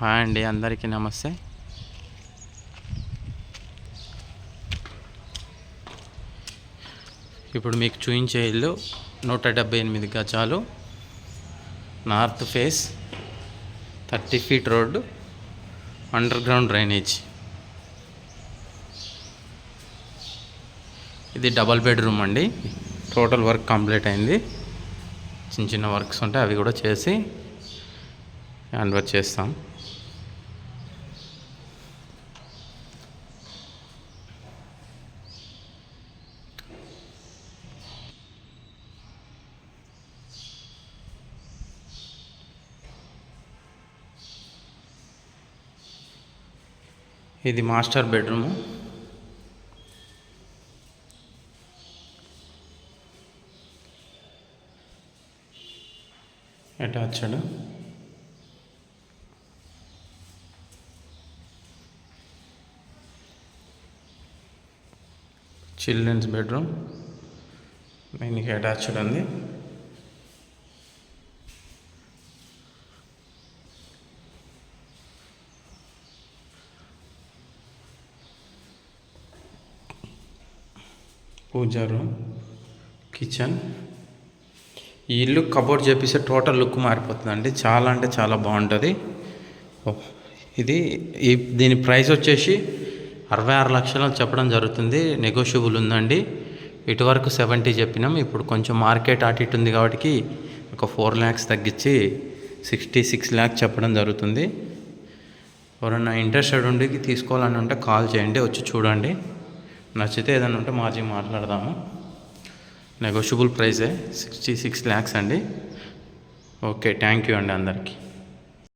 Hi అండి అందరికీ నమస్తే. ఇప్పుడు మీకు చూపించే ఇల్లు నూట డెబ్బై ఎనిమిది గజాలు. North face thirty feet road underground drainage. ఇది డబల్ బెడ్రూమ్ అండి. టోటల్ వర్క్ కంప్లీట్ అయింది. చిన్న చిన్న వర్క్స్ ఉంటాయి అవి కూడా చేసి హ్యాండ్ వర్క్ చేస్తాం. ఇది master bedroom. Attached. Children's bedroom. దీనికి అటాచ్డ్ ఉంది. Puja room kitchen. ఈ ఇల్లు కబోర్డ్ చేపిస్తే టోటల్ లుక్ మారిపోతుందండి చాలా అంటే చాలా బాగుంటుంది. ఇది ఈ దీని ప్రైస్ వచ్చేసి అరవై ఆరు లక్షలు చెప్పడం జరుగుతుంది. నెగోషియబుల్ ఉందండి. ఇటువరకు సెవెంటీ చెప్పినాం. ఇప్పుడు కొంచెం మార్కెట్ అటు ఇటు ఉంది కాబట్టి ఒక ఫోర్ ల్యాక్స్ తగ్గించి సిక్స్టీ సిక్స్ ల్యాక్స్ చెప్పడం జరుగుతుంది. ఎవరైనా ఇంట్రెస్టెడ్ ఉండి తీసుకోవాలని ఉంటే కాల్ చేయండి వచ్చి చూడండి. నచ్చితే ఏదైనా ఉంటే మార్చి మాట్లాడదాము. నెగోషియబుల్ ప్రైజే సిక్స్టీ సిక్స్ ల్యాక్స్ అండి. ఓకే థ్యాంక్ యూ అండి అందరికీ.